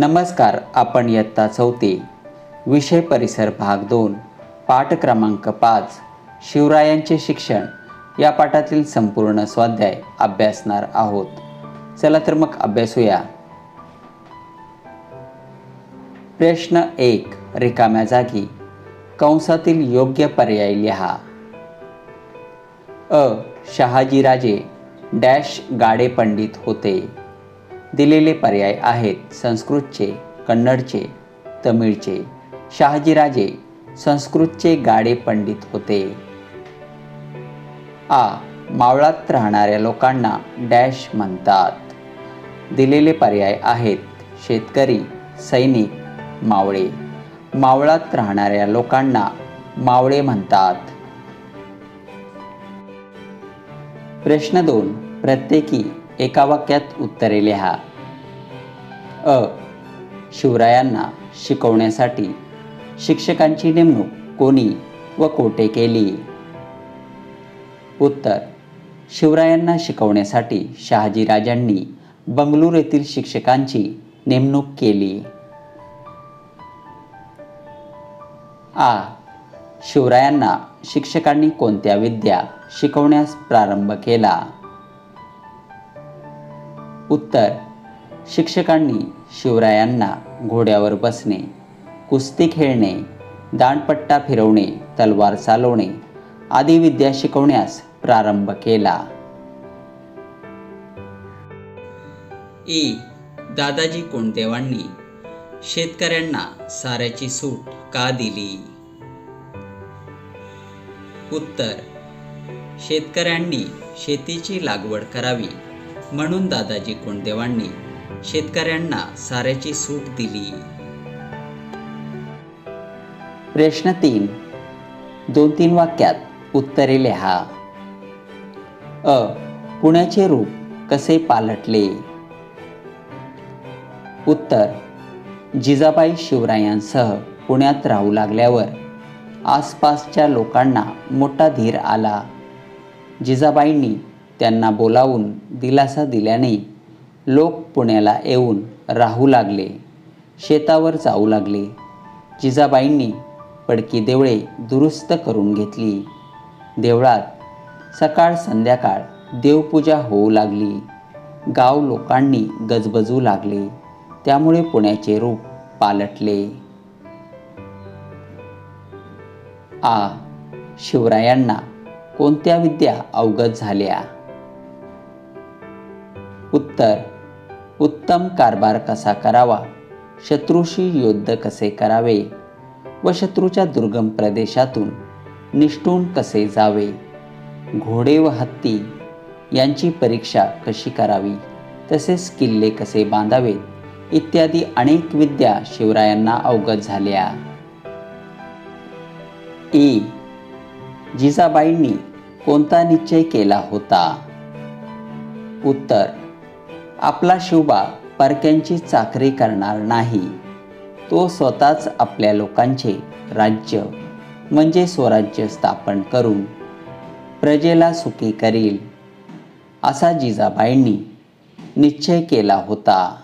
नमस्कार आपण इयत्ता चौथी विषय परिसर भाग दोन पाठ क्रमांक पाच शिवरायांचे शिक्षण या पाठातील संपूर्ण स्वाध्याय अभ्यासणार आहोत. चला तर मग अभ्यासूया. प्रश्न एक रिकाम्या जागी कंसातील योग्य पर्याय लिहा. अ शहाजीराजे डॅश गाडे पंडित होते. दिलेले पर्याय आहेत. संस्कृतचे कन्नडचे तमिळचे. शहाजीराजे संस्कृतचे गाडे पंडित होते. आ. मावळात राहणाऱ्या लोकांना डॅश म्हणतात. दिलेले पर्याय आहेत. शेतकरी सैनिक मावळे. मावळात राहणाऱ्या लोकांना मावळे म्हणतात. प्रश्न दोन. प्रत्येकी एका वाक्यात उत्तरे लिहा. अ. शिवरायांना शिकवण्यासाठी शिक्षकांची नेमणूक कोणी व कोठे केली? उत्तर. शिवरायांना शिकवण्यासाठी शहाजीराजांनी बंगळूर येथील शिक्षकांची नेमणूक केली. आ. शिवरायांना शिक्षकांनी कोणत्या विद्या शिकवण्यास प्रारंभ केला? उत्तर. शिक्षकांनी शिवरायांना घोड्यावर बसणे कुस्ती खेळणे दांडपट्टा फिरवणे तलवार चालवणे आदी विद्या शिकवण्यास प्रारंभ केला. ई. दादाजी कोंडदेवांनी शेतकऱ्यांना साऱ्याची सूट का दिली? उत्तर. शेतकऱ्यांनी शेतीची लागवड करावी. म्हणून दादाजी कोंडदेवांनी शेतकऱ्यांना साऱ्याची सूट दिली. प्रश्न तीन. दोन तीन वाक्यात उत्तरे लिहा. अ. पुण्याचे रूप कसे पालटले? उत्तर. जिजाबाई शिवरायांसह पुण्यात राहू लागल्यावर आसपासच्या लोकांना मोठा धीर आला. जिजाबाईंनी त्यांना बोलावून दिलासा दिल्याने लोक पुण्याला येऊन राहू लागले. शेतावर जाऊ लागले. जिजाबाईंनी पडकी देवळे दुरुस्त करून घेतली. देवळात सकाळ संध्याकाळ देवपूजा होऊ लागली. गाव लोकांनी गजबजू लागले. त्यामुळे पुण्याचे रूप पालटले. आ. शिवरायांना कोणत्या विद्या अवगत झाल्या? उत्तर उत्तम कारभार कसा करावा? शत्रूशी युद्ध कसे करावे? व शत्रूच्या दुर्गम प्रदेशातून निष्ठून कसे जावे? घोडे व हत्ती यांची परीक्षा कशी करावी? तसेच किल्ले कसे बांधावेत? इत्यादी अनेक विद्या शिवरायांना अवगत झाल्या. ई जिजाबाईंनी कोणता निश्चय केला होता? उत्तर आपला शिवबा परक्यांची चाकरी करणार नाही. तो स्वतःच आपल्या लोकांचे राज्य म्हणजे स्वराज्य स्थापन करून प्रजेला सुखी करील असा जिजाबाईंनी निश्चय केला होता.